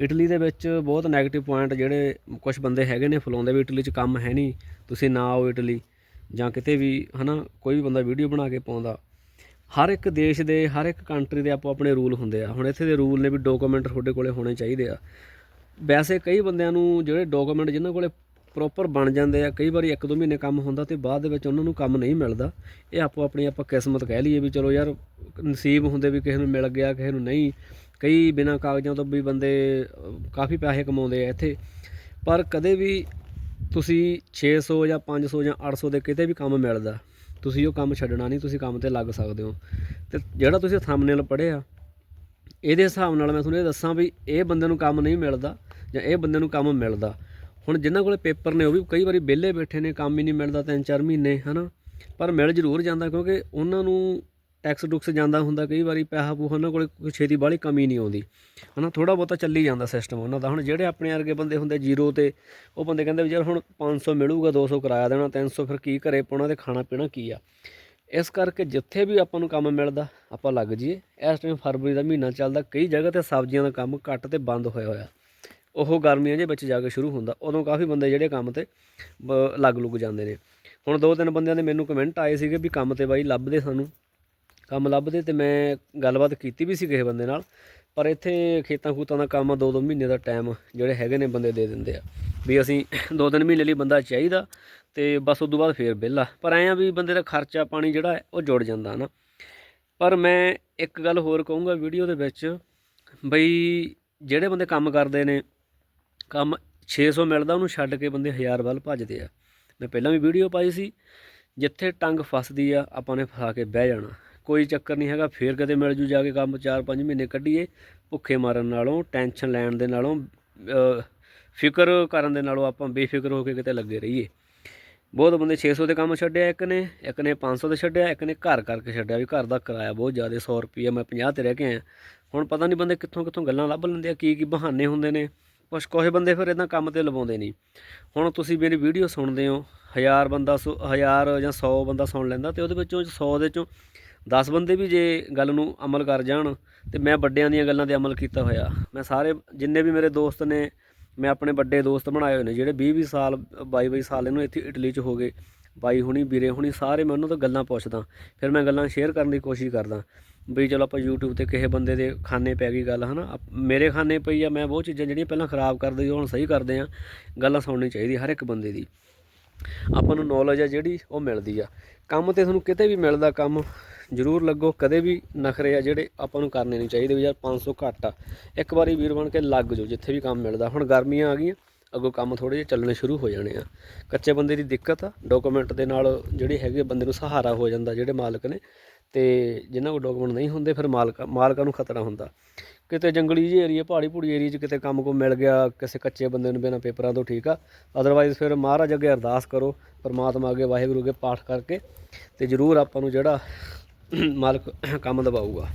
Italy ਦੇ ਵਿੱਚ ਬਹੁਤ ਨੈਗੇਟਿਵ ਪੁਆਇੰਟ ਜਿਹੜੇ ਕੁਛ ਬੰਦੇ ਹੈਗੇ ਨੇ, ਫਲਾਉਂਦੇ ਵੀ ਇਟਲੀ 'ਚ ਕੰਮ ਹੈ ਨਹੀਂ, ਤੁਸੀਂ ਨਾ ਆਓ ਇਟਲੀ ਜਾਂ ਕਿਤੇ ਵੀ ਹੈ ਨਾ ਕੋਈ ਵੀ ਬੰਦਾ ਵੀਡੀਓ ਬਣਾ ਕੇ ਪਾਉਂਦਾ। ਹਰ ਇੱਕ ਦੇਸ਼ ਦੇ, ਹਰ ਇੱਕ ਕੰਟਰੀ ਦੇ ਆਪੋ ਆਪਣੇ ਰੂਲ ਹੁੰਦੇ ਆ। ਹੁਣ ਇੱਥੇ ਦੇ ਰੂਲ ਨੇ ਵੀ ਡਾਕੂਮੈਂਟ ਤੁਹਾਡੇ ਕੋਲੇ ਹੋਣੇ ਚਾਹੀਦੇ ਆ। ਵੈਸੇ ਕਈ ਬੰਦਿਆਂ ਨੂੰ ਜਿਹੜੇ ਡਾਕੂਮੈਂਟ ਜਿਨ੍ਹਾਂ ਕੋਲੇ ਪ੍ਰੋਪਰ ਬਣ ਜਾਂਦੇ ਆ, ਕਈ ਵਾਰੀ ਇੱਕ ਦੋ ਮਹੀਨੇ ਕੰਮ ਹੁੰਦਾ ਤੇ ਬਾਅਦ ਦੇ ਵਿੱਚ ਉਹਨਾਂ ਨੂੰ ਕੰਮ ਨਹੀਂ ਮਿਲਦਾ। ਇਹ ਆਪੋ ਆਪਣੀ ਆਪਾਂ ਕਿਸਮਤ ਕਹਿ ਲਈਏ ਵੀ ਚਲੋ ਯਾਰ, ਨਸੀਬ ਹੁੰਦੇ ਵੀ ਕਿਸੇ ਨੂੰ ਮਿਲ ਗਿਆ, ਕਿਸੇ ਨੂੰ ਨਹੀਂ। ਕਈ ਬਿਨਾਂ ਕਾਗਜ਼ਾਂ ਤੋਂ ਵੀ ਬੰਦੇ ਕਾਫੀ ਪੈਸੇ ਕਮਾਉਂਦੇ ਆ ਇੱਥੇ। ਪਰ ਕਦੇ ਵੀ ਤੁਸੀਂ 600 ਜਾਂ 500 ਜਾਂ 800 ਦੇ ਕਿਤੇ ਵੀ ਕੰਮ ਮਿਲਦਾ, ਤੁਸੀਂ ਉਹ ਕੰਮ ਛੱਡਣਾ ਨਹੀਂ, ਤੁਸੀਂ ਕੰਮ ਤੇ ਲੱਗ ਸਕਦੇ ਹੋ। ਤੇ ਜਿਹੜਾ ਤੁਸੀਂ ਥੰਬਨੇਲ ਪੜ੍ਹਿਆ, ਇਹਦੇ ਹਿਸਾਬ ਨਾਲ ਮੈਂ ਤੁਹਾਨੂੰ ਇਹ ਦੱਸਾਂ ਵੀ ਇਹ ਬੰਦੇ ਨੂੰ ਕੰਮ ਨਹੀਂ ਮਿਲਦਾ ਜਾਂ ਇਹ ਬੰਦੇ ਨੂੰ ਕੰਮ ਮਿਲਦਾ। ਹੁਣ ਜਿਨ੍ਹਾਂ ਕੋਲੇ ਪੇਪਰ ਨੇ, ਉਹ ਵੀ ਕਈ ਵਾਰੀ ਵਿਹਲੇ ਬੈਠੇ ਨੇ, ਕੰਮ ਹੀ ਨਹੀਂ ਮਿਲਦਾ ਤਿੰਨ ਚਾਰ ਮਹੀਨੇ, ਹਨਾ? ਪਰ ਮਿਲ ਜ਼ਰੂਰ ਜਾਂਦਾ ਕਿਉਂਕਿ ਉਹਨਾਂ ਨੂੰ ਟੈਕਸ ਟੁਕਸ ਜਾਂਦਾ ਹੁੰਦਾ, ਕਈ ਵਾਰੀ ਪੈਸਾ ਪੂਹਾ ਉਹਨਾਂ ਕੋਲੇ ਕੋਈ ਛੇਤੀ ਬਾਹਲੀ ਕਮੀ ਨਹੀਂ ਆਉਂਦੀ। ਹਨਾ ਥੋੜਾ ਬਹੁਤਾ ਚੱਲੀ ਜਾਂਦਾ ਸਿਸਟਮ ਉਹਨਾਂ ਦਾ। ਹੁਣ ਜਿਹੜੇ ਆਪਣੇ ਵਰਗੇ ਬੰਦੇ ਹੁੰਦੇ ਜ਼ੀਰੋ ਤੇ, ਉਹ ਬੰਦੇ ਕਹਿੰਦੇ ਵੀ ਯਾਰ ਹੁਣ 500 ਮਿਲੂਗਾ 200 ਕਿਰਾਇਆ ਦੇਣਾ 300 ਫਿਰ ਕੀ ਘਰੇ ਪਾਉਣਾ ਤੇ ਖਾਣਾ ਪੀਣਾ ਕੀ ਆ? ਇਸ ਕਰਕੇ ਜਿੱਥੇ ਵੀ ਆਪਾਂ ਨੂੰ ਕੰਮ ਮਿਲਦਾ, ਆਪਾਂ ਲੱਗ ਜਾਈਏ। ਇਸ ਟਾਈਮ ਫਰਵਰੀ ਦਾ ਮਹੀਨਾ ਚੱਲਦਾ, ਕਈ ਜਗ੍ਹਾ ਤੇ ਸਬਜ਼ੀਆਂ ਦਾ ਕੰਮ ਘੱਟ ਤੇ ਬੰਦ ਹੋਇਆ ਹੋਇਆ। ਉਹ ਗਰਮੀਆਂ ਦੇ ਵਿੱਚ ਜਾ ਕੇ ਸ਼ੁਰੂ ਹੁੰਦਾ, ਉਦੋਂ ਕਾਫੀ ਬੰਦੇ ਜਿਹੜੇ ਕੰਮ ਤੇ ਲੱਗ ਲੁੱਗ ਜਾਂਦੇ ਨੇ। ਹੁਣ ਦੋ ਤਿੰਨ ਬੰਦਿਆਂ ਦੇ ਮੈਨੂੰ ਕਮੈਂਟ ਆਏ ਸੀਗੇ ਵੀ ਕੰਮ ਤੇ ਬਾਈ, ਲੱਭਦੇ ਸਾਨੂੰ। ਕੰਮ ਲੱਭਦੇ ਤੇ ਮੈਂ ਗੱਲਬਾਤ ਕੀਤੀ ਵੀ ਸੀ ਕਿਸੇ ਬੰਦੇ ਨਾਲ, ਪਰ ਇੱਥੇ ਖੇਤਾਂ ਖੂਤਾਂ ਦਾ ਕੰਮ ਦੋ ਦੋ ਮਹੀਨੇ ਦਾ ਟਾਈਮ ਜਿਹੜੇ ਹੈਗੇ ਨੇ ਬੰਦੇ ਦੇ ਦਿੰਦੇ ਆ। ਵੀ ਅਸੀਂ ਦੋ ਤਿੰਨ ਮਹੀਨੇ ਲਈ ਬੰਦਾ ਚਾਹੀਦਾ ਤੇ ਬਸ ਉਸ ਤੋਂ ਬਾਅਦ ਫੇਰ ਵਿਹਲਾ। ਪਰ ਐਂ ਆ ਵੀ ਬੰਦੇ ਦਾ ਖਰਚਾ ਪਾਣੀ ਜਿਹੜਾ ਉਹ ਜੁੜ ਜਾਂਦਾ ਨਾ ਪਰ ਮੈਂ ਇੱਕ ਗੱਲ ਹੋਰ ਕਹੂੰਗਾ ਵੀਡੀਓ ਦੇ ਵਿੱਚ, ਬਈ ਜਿਹੜੇ ਬੰਦੇ ਕੰਮ ਕਰਦੇ ਨੇ, ਕੰਮ 600 ਮਿਲਦਾ, ਉਹਨੂੰ ਛੱਡ ਕੇ ਬੰਦੇ 1000 ਵੱਲ ਭੱਜਦੇ ਆ। ਮੈਂ ਪਹਿਲਾਂ ਵੀ ਵੀਡੀਓ ਪਾਈ ਸੀ, ਜਿੱਥੇ ਟੰਗ ਫਸਦੀ ਆ, ਆਪਾਂ ਨੇ ਫਸਾ ਕੇ ਬਹਿ ਜਾਣਾ। ਕੋਈ ਚੱਕਰ ਨਹੀਂ ਹੈਗਾ, ਫੇਰ ਕਦੇ ਮਿਲ ਜੂ ਜਾ ਕੇ ਕੰਮ 4-5 ਮਹੀਨੇ ਕੱਢੀਏ। ਭੁੱਖੇ ਮਾਰਨ ਨਾਲੋਂ, ਟੈਨਸ਼ਨ ਲੈਣ ਦੇ ਨਾਲੋਂ ਫਿਕਰ ਕਰਨ ਦੇ ਨਾਲੋਂ ਆਪਾਂ ਬੇਫਿਕਰ ਹੋ ਕੇ ਕਿਤੇ ਲੱਗੇ ਰਹੀਏ। ਬਹੁਤ ਬੰਦੇ 600 ਦੇ ਕੰਮ ਛੱਡਿਆ ਇੱਕ ਨੇ ਇੱਕ ਨੇ 500 ਦੇ ਛੱਡਿਆ, ਇੱਕ ਨੇ ਘਰ ਕਰਕੇ ਛੱਡਿਆ ਵੀ ਘਰ ਦਾ ਕਿਰਾਇਆ ਬਹੁਤ ਜ਼ਿਆਦਾ 100 ਰੁਪਏ ਮੈਂ 50 ਤੇ ਰਹਿ ਕੇ ਆਇਆ। ਹੁਣ ਪਤਾ ਨਹੀਂ ਬੰਦੇ ਕਿੱਥੋਂ ਕਿੱਥੋਂ ਗੱਲਾਂ ਲੱਭ ਲੈਂਦੇ ਆ, ਕੀ ਕੀ ਬਹਾਨੇ ਹੁੰਦੇ ਨੇ। ਕੁਛ ਕੋਹੇ ਬੰਦੇ ਫਿਰ ਇਦਾਂ ਕੰਮ ਤੇ ਲਵਾਉਂਦੇ ਨਹੀਂ। ਹੁਣ ਤੁਸੀਂ ਮੇਰੀ ਵੀਡੀਓ ਸੁਣਦੇ ਹੋ, ਹਜ਼ਾਰ ਬੰਦਾ ਸੌ- ਹਜ਼ਾਰ ਜਾਂ 100 ਬੰਦਾ ਸੁਣ ਲੈਂਦਾ ਤੇ ਉਹਦੇ ਵਿੱਚੋਂ 100 ਦੇ ਚੋਂ 10 ਬੰਦੇ ਵੀ ਜੇ ਗੱਲ ਨੂੰ ਅਮਲ ਕਰ ਜਾਣ ਤੇ ਮੈਂ ਵੱਡਿਆਂ ਦੀਆਂ ਗੱਲਾਂ ਤੇ ਅਮਲ ਕੀਤਾ ਹੋਇਆ। ਮੈਂ ਸਾਰੇ ਜਿੰਨੇ ਵੀ ਮੇਰੇ ਦੋਸਤ ਨੇ, ਮੈਂ ਆਪਣੇ ਵੱਡੇ ਦੋਸਤ ਬਣਾਏ ਹੋਏ ਨੇ, ਜਿਹੜੇ 20 20 ਸਾਲ 22 22 ਸਾਲ ਇਹਨੂੰ ਇੱਥੇ ਇਟਲੀ 'ਚ ਹੋ ਗਏ। ਬਾਈ ਹੁਣੀ, ਵੀਰੇ ਹੁਣੀ, ਸਾਰੇ ਮੈਂ ਉਹਨਾਂ ਤੋਂ ਗੱਲਾਂ ਪੁੱਛਦਾ। ਫਿਰ ਮੈਂ ਗੱਲਾਂ ਸ਼ੇਅਰ ਕਰਨ ਦੀ ਕੋਸ਼ਿਸ਼ ਕਰਦਾ। ਵੀ ਚਲੋ ਆਪਾਂ YouTube ਤੇ ਕਿਸੇ ਬੰਦੇ ਦੇ ਖਾਨੇ ਪੈ ਗਈ ਗੱਲ, ਹਨਾ? ਆਪ- ਮੇਰੇ ਖਾਨੇ ਪਈ ਆ, ਮੈਂ ਬਹੁਤ ਚੀਜ਼ਾਂ ਜਿਹੜੀਆਂ ਪਹਿਲਾਂ ਖਰਾਬ ਕਰਦੇ ਸੀ, ਹੁਣ ਸਹੀ ਕਰਦੇ ਆ। ਗੱਲਾਂ ਸੁਣਨੀ ਚਾਹੀਦੀ ਹਰ ਇੱਕ ਬੰਦੇ ਦੀ। ਆਪਾਂ ਨੂੰ ਨੌਲੇਜ ਆ ਜਿਹੜੀ ਉਹ ਮਿਲਦੀ ਆ। ਕੰਮ ਤੇ ਤੁਹਾਨੂੰ ਕਿਤੇ ਵੀ ਮਿਲਦਾ ਕੰਮ, ਜ਼ਰੂਰ ਲੱਗੋ। ਕਦੇ ਵੀ ਨਖਰੇ ਆ ਜਿਹੜੇ ਆਪਾਂ ਨੂੰ ਕਰਨੇ ਨਹੀਂ ਚਾਹੀਦੇ ਵੀ ਯਾਰ 500 ਘੱਟ ਆ। ਇੱਕ ਵਾਰੀ ਵੀਰ ਬਣ ਕੇ ਲੱਗ ਜਾਓ, ਜਿੱਥੇ ਵੀ ਕੰਮ ਮਿਲਦਾ। ਹੁਣ ਗਰਮੀਆਂ ਆ ਗਈਆਂ, ਅੱਗੋਂ ਕੰਮ ਥੋੜੇ ਜਿਹਾ ਚੱਲਣੇ ਸ਼ੁਰੂ ਹੋ ਜਾਣੇ ਆ। ਕੱਚੇ ਬੰਦੇ ਦੀ ਦਿੱਕਤ ਆ ਡਾਕੂਮੈਂਟ ਦੇ ਨਾਲ ਜਿਹੜੀ ਹੈਗੇ ਬੰਦੇ ਨੂੰ ਸਹਾਰਾ ਹੋ ਜਾਂਦਾ, ਜਿਹੜੇ ਮਾਲਕ ਨੇ। ਤੇ ਜਿਨ੍ਹਾਂ ਕੋਲ ਡਾਕੂਮੈਂਟ ਨਹੀਂ ਹੁੰਦੇ, ਫਿਰ ਮਾਲਕ ਮਾਲਕਾਂ ਨੂੰ ਖਤਰਾ ਹੁੰਦਾ। ਕਿਤੇ ਜੰਗਲੀ ਜਿਹੇ ਏਰੀਆ ਪਹਾੜੀ ਪੂੜੀ ਏਰੀਆ 'ਚ ਕਿਤੇ ਕੰਮ ਕੋ ਮਿਲ ਗਿਆ, ਕਿਸੇ ਕੱਚੇ ਬੰਦੇ ਨੂੰ ਬਿਨਾਂ ਪੇਪਰਾਂ ਤੋਂ ਠੀਕ ਆ। ਅਦਰਵਾਈਜ਼ ਫਿਰ ਮਹਾਰਾਜ ਅੱਗੇ ਅਰਦਾਸ ਕਰੋ, ਪਰਮਾਤਮਾ ਅੱਗੇ, ਵਾਹਿਗੁਰੂ ਅੱਗੇ ਪਾਠ ਕਰਕੇ ਤੇ ਜ਼ਰੂਰ ਆਪਾਂ ਨੂੰ ਜਿਹੜਾ ਮਾਲਕ ਕੰਮ ਦਵਾਊਗਾ।